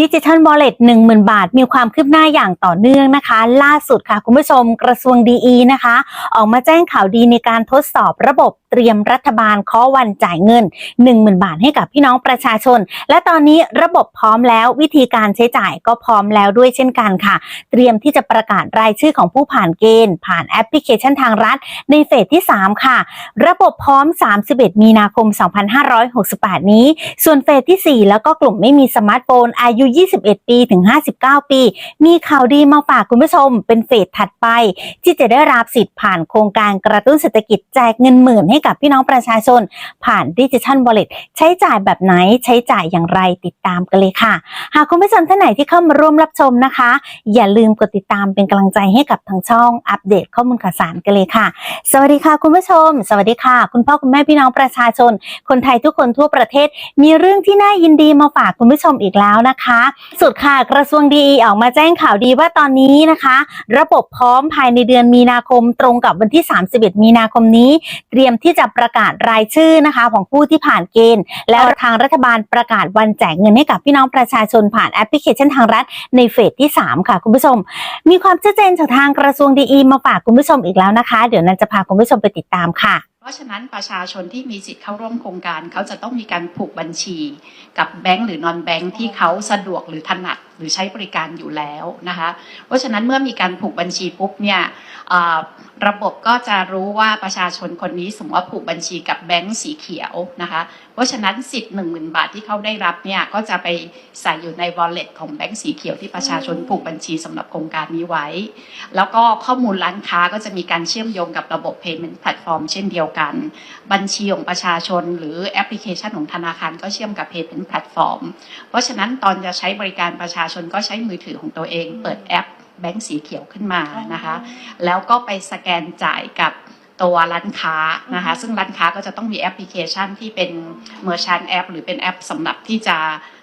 ดิจิทัล Wallet 10,000บาท มีความคืบหน้าอย่างต่อเนื่องนะคะ ล่าสุดค่ะ คุณผู้ชมกระทรวงดีนะคะ ออกมาแจ้งข่าวดีในการทดสอบระบบเตรียมรัฐบาลข้อวันจ่ายเงิน 10,000 บาทให้กับพี่น้องประชาชน และตอนนี้ระบบพร้อมแล้ววิธีการใช้จ่ายก็พร้อมแล้วด้วยเช่นกันค่ะ เตรียมที่จะประกาศรายชื่อของผู้ผ่านเกณฑ์ ผ่านแอปพลิเคชันทางรัฐ ในเฟสที่ 3 ค่ะ ระบบพร้อม 31 มีนาคม 2568 นี้ ส่วนเฟสที่ 4 แล้วก็กลุ่มไม่มีสมาร์ทโฟนอายุุ 21 ปี ถึง 59 ปี มีข่าวดีมาฝากคุณผู้ชม เป็นเฟสถัดไป ที่จะได้รับสิทธิ์ผ่านโครงการกระตุ้นเศรษฐกิจแจกเงินหมื่นให้กับพี่น้องประชาชน ผ่านดิจิทัล Wallet ใช้จ่ายแบบไหนใช้จ่ายอย่างไรติดตามกันเลยค่ะ หากคุณผู้ชมท่านไหนที่เข้ามาร่วมรับชมนะคะ อย่าลืมกดติดตามเป็นกำลังใจให้กับทางช่องอัปเดตข้อมูลข่าวสารกันเลยค่ะ สวัสดีค่ะคุณผู้ชม สวัสดีค่ะ คุณพ่อคุณแม่พี่น้องประชาชน คนไทยทุกคนทั่วประเทศ มีเรื่องที่น่ายินดีมาฝากคุณผู้ชมอีกแล้วนะคะสุดค่ะกระทรวงดีออกมาแจ้งข่าวดีว่าตอนนี้นะคะ ระบบพร้อมภายในเดือนมีนาคมตรงกับวันที่ 31 มีนาคมนี้ เตรียมที่จะประกาศรายชื่อนะคะ ของผู้ที่ผ่านเกณฑ์ แล้วทางรัฐบาลประกาศวันแจกเงินให้กับพี่น้องประชาชนผ่านแอปพลิเคชันทางรัฐในเฟสที่ 3 ค่ะคุณผู้ชม มีความชัดเจนจากทางกระทรวงดีมาฝากคุณผู้ชมอีกแล้วนะคะ เดี๋ยวนันจะพาคุณผู้ชมไปติดตามค่ะ ราะฉะนั้นประชาชนที่มีสิทธิ์เข้าร่วมโครงการเขาจะต้องมีการผูกบัญชีกับแบงก์หรือนอนแบงก์ที่เขาสะดวกหรือถนัดหรือใช้บริการอยู่แล้วนะคะ เพราะฉะนั้นเมื่อมีการผูกบัญชีปุ๊บเนี่ยระบบก็จะรู้ว่าประชาชนคนนี้สมมติว่าผูกบัญชีกับแบงก์สีเขียวนะคะ เพราะฉะนั้นสิทธิ์หนึ่งหมื่นบาทที่เขาได้รับเนี่ยก็จะไปใส่อยู่ใน wallet ของแบงก์สีเขียวที่ประชาชนผูกบัญชีสำหรับโครงการนี้ไว้ แล้วก็ข้อมูลร้านค้าก็จะมีการเชื่อมโยงกับระบบ payment platform เช่นเดียวกัน บัญชีของประชาชน หรือแอปพลิเคชันของธนาคารก็เชื่อมกับ payment platform เพราะฉะนั้นตอนจะใช้บริการประชาชนก็ใช้มือถือของตัวเอง เปิดแอปแบงก์สีเขียวขึ้นมานะคะ แล้วก็ไปสแกนจ่ายกับตัวร้านค้านะคะ ซึ่งร้านค้าก็จะต้องมีแอปพลิเคชันที่เป็น Merchant App หรือเป็นแอปสำหรับที่จะ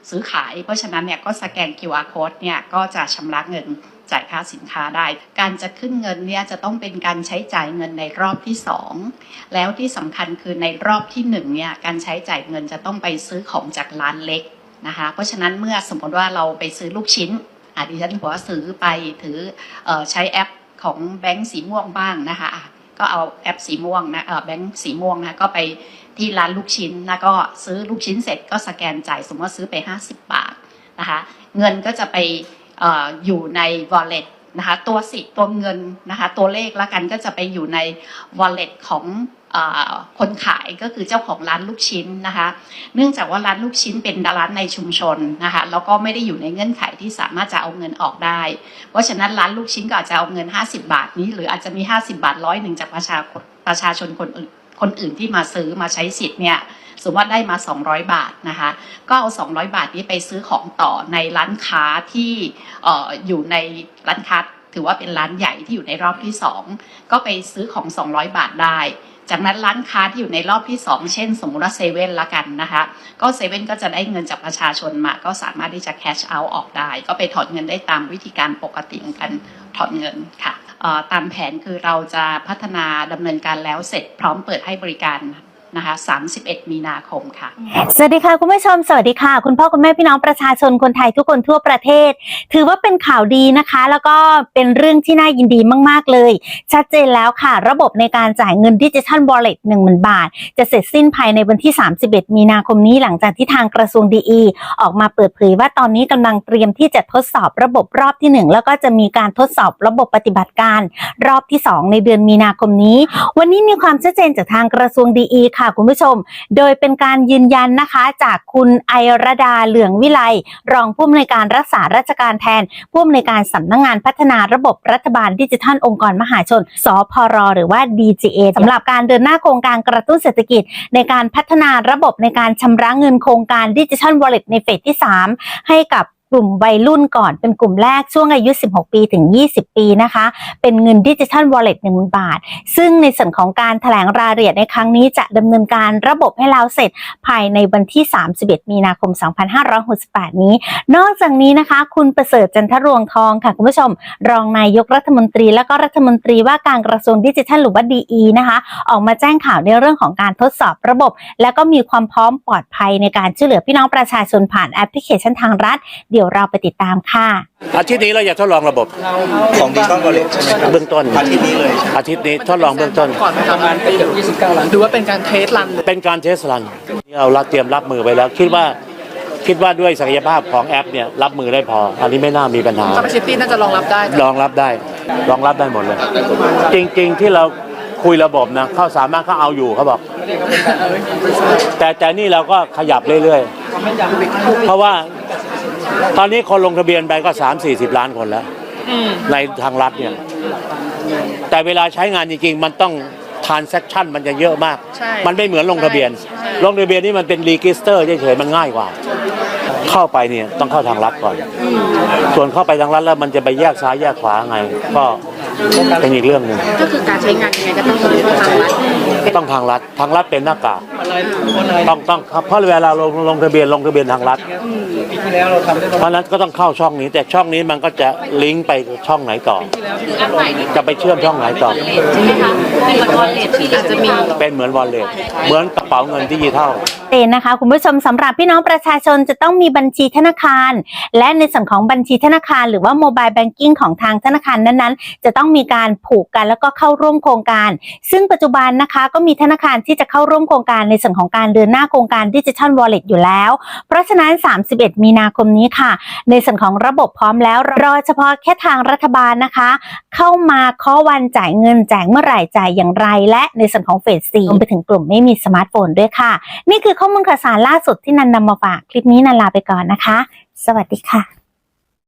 ซื้อขาย เพราะฉะนั้นเนี่ยก็สแกน QR code เนี่ยก็จะชำระเงินจ่ายค่าสินค้าได้ การจะขึ้นเงินเนี่ยจะต้องเป็นการใช้จ่ายเงินในรอบที่ 2 แล้วที่สำคัญคือในรอบที่1เนี่ยการใช้จ่ายเงินจะต้องไปซื้อของจากร้านเล็ก นะคะ เพราะฉะนั้นเมื่อสมมติว่าเราไปซื้อลูกชิ้นอะดิฉันบอกว่าซื้อไปถืออใช้แอปของแบงก์สีม่วงบ้างนะคะก็เอาแอปสีม่วงนะแบงก์สีม่วงนะก็ไปที่ร้านลูกชิ้นแล้วก็ซื้อลูกชิ้นเสร็จก็สแกนจ่ายสมมติว่าซื้อไป 50 บาทนะคะ เงินก็จะไปออยู่ใน wallet นะคะตัวสิทธิ์ตัวเงินนะคะตัวเลขละกันก็จะไปอยู่ใน wallet ของ คนขายก็คือเจ้าของร้านลูกชิ้นนะคะ เนื่องจากว่าร้านลูกชิ้นเป็นร้านในชุมชนนะคะแล้วก็ไม่ได้อยู่ในเงื่อนไขที่สามารถจะเอาเงินออกได้ เพราะฉะนั้นร้านลูกชิ้นก็อาจจะเอาเงิน 50 บาทนี้ หรืออาจจะมี 50 บาทร้อยหนึ่งจากประชาประชาชนคนอื่นคนอื่นที่มาซื้อมาใช้สิทธิ์เนี่ยสมมติว่าได้มา 200 บาทนะคะ ก็เอา 200 บาทนี้ไปซื้อของต่อในร้านค้าที่เอ่ออยู่ในร้านค้าถือว่าเป็นร้านใหญ่ที่อยู่ในรอบที่ 2 ก็ไปซื้อของ 200 บาทได้ จากนั้นร้านค้าที่อยู่ในรอบที่ 2 เช่น สมมติว่าเซเว่นละกันนะคะ ก็เซเว่นก็จะได้เงินจากประชาชนมา ก็สามารถที่จะแคชเอาออกได้ ก็ไปถอนเงินได้ตามวิธีการปกติของการถอนเงินค่ะตามแผนคือเราจะพัฒนาดำเนินการแล้วเสร็จพร้อมเปิดให้บริการ นะคะ31 มีนาคมค่ะ สวัสดีค่ะคุณผู้ชมสวัสดีค่ะ คุณพ่อคุณแม่พี่น้องประชาชนคนไทยทุกคนทั่วประเทศ ถือว่าเป็นข่าวดีนะคะ แล้วก็เป็นเรื่องที่น่ายินดีมาก ๆ เลย ชัดเจนแล้วค่ะ ระบบในการจ่ายเงินดิจิทัล Wallet 10,000บาท จะเสร็จสิ้นภายในวันที่ 31 มีนาคมนี้หลังจากที่ทางกระทรวงดีออกมาเปิดเผยว่าตอนนี้กำลังเตรียมที่จะทดสอบระบบรอบที่ 1 แล้วก็จะมีการทดสอบระบบปฏิบัติการ รอบที่ 2 ในเดือนมีนาคมนี้ วันนี้มีความชัดเจนจากทางกระทรวงดีค่ะค่ะคุณผู้ชม โดยเป็นการยืนยันนะคะจากคุณไอรดาเหลืองวิไลรองผู้อำนวยการรักษาราชการแทนผู้อำนวยการสำนักงงานพัฒนาระบบรัฐบาลดิจิทัลองค์กรมหาชน สพร หรือว่า DGA สำหรับการเดินหน้าโครงการกระตุ้นเศรษฐกิจ ในการพัฒนาระบบในการชำระเงินโครงการดิจิทัล Wallet ในเฟสที่ 3 ให้กับ กลุ่มวัยรุ่นก่อนเป็นกลุ่มแรกช่วงอายุ 16 ปีถึง 20 ปีนะคะ เป็นเงินดิจิทัล Wallet 1 0,000บาท ซึ่งในส่วนของการแถลงรายละเอียดในครั้งนี้จะดำเนินการระบบให้แล้วเสร็จภายในวันที่ 31 มีนาคม 2568 นี้ นอกจากนี้นะคะ คุณประเสริฐจันทรวงทองค่ะคุณผู้ชม รองนายกรัฐมนตรี และก็รัฐมนตรีว่าการกระทรวงดิจิทัลหรือว่า DE นะคะ ออกมาแจ้งข่าวในเรื่องของการทดสอบระบบ และก็มีความพร้อมปลอดภัยในการช่วยเหลือพี่น้องประชาชนผ่านแอปพลิเคชันทางรัฐเดี๋ยวดี๋ยวเราไปติดตามค่ะ อาทิตย์นี้เราจะทดลองระบบของดิจิตอลวอลเล็ตใช่ไหมครับเบื้องต้นอาทิตย์นี้เลยใช่ไหมอาทิตย์นี้ทดลองเบื้องต้น ก่อนไปทำงานปีเดียว29ล้านดูว่าเป็นการเทสรันเลยเป็นการเทสรันเรารับเตรียมรับมือไปแล้ว คิดว่าคิดว่าด้วยศักยภาพของแอปเนี่ยรับมือได้พอ อันนี้ไม่น่ามีปัญหาคาปาซิตี้น่าจะรองรับได้รองรับได้รองรับได้หมดเลย จริง ๆ ที่เราคุยระบบนะเขาสามารถเขาเอาอยู่เขาบอก แต่แต่นี่เราก็ขยับเรื่อยๆ เพราะว่า ตอนนี้คนลงทะเบียนไปก็ 3 4 0 ล้านคนแล้ว ในทางรัฐเนี่ย แต่เวลาใช้งานจริงๆ มันต้อง transaction มันจะเยอะมาก ใช่มันไม่เหมือนลงทะเบียน ใช่ ลงทะเบียนนี่มันเป็นรีกิสเตอร์เฉยๆมันง่ายกว่า เข้าไปเนี่ยต้องเข้าทางรัฐก่อน ส่วนเข้าไปทางรัฐแล้วมันจะไปแยกซ้ายแยกขวาไง ก็เป็นอีกเรื่องหนึ่ง ก็คือการใช้งานยังไงก็ต้องเข้าทางรัฐ ต้องทางรัฐทางรัฐเป็นหน้ากากต้องต้องเพราะเวลาเราลงทะเบียนลงทะเบียนทางรัฐปีที่แล้วเราทำได้เพราะฉะนั้นก็ต้องเข้าช่องนี้ แต่ช่องนี้มันก็จะลิงก์ไปช่องไหนต่อ จะไปเชื่อมช่องไหนต่ออาจจะมีเป็นเหมือนวอลเล็ตเหมือนกระเป๋าเงินดิจิทัล เตนนะคะ คุณผู้ชมสำหรับพี่น้องประชาชนจะต้องมีบัญชีธนาคาร และในส่วนของบัญชีธนาคาร หรือว่าโมบายแบงกิ้งของทางธนาคารนั้นๆ จะต้องมีการผูกกันแล้วก็เข้าร่วมโครงการ ซึ่งปัจจุบันนะคะก็มีธนาคารที่จะเข้าร่วมโครงการในส่วนของการเดินหน้าโครงการดิจิทัลวอลเล็ตอยู่แล้ว เพราะฉะนั้น 31 มีนาคมนี้ค่ะ ในส่วนของระบบพร้อมแล้วรอเฉพาะแค่ทางรัฐบาลนะคะ เข้ามาข้อวันจ่ายเงินแจกเมื่อไหร่จ่ายอย่างไร และในส่วนของเฟสสี่รวมไปถึงกลุ่มไม่มีสมาร์ทโฟนด้วยค่ะ นี่คือข้อมูลข่าวสารล่าสุดที่นันนำมาฝาก คลิปนี้นันลาไปก่อนนะคะ สวัสดีค่ะ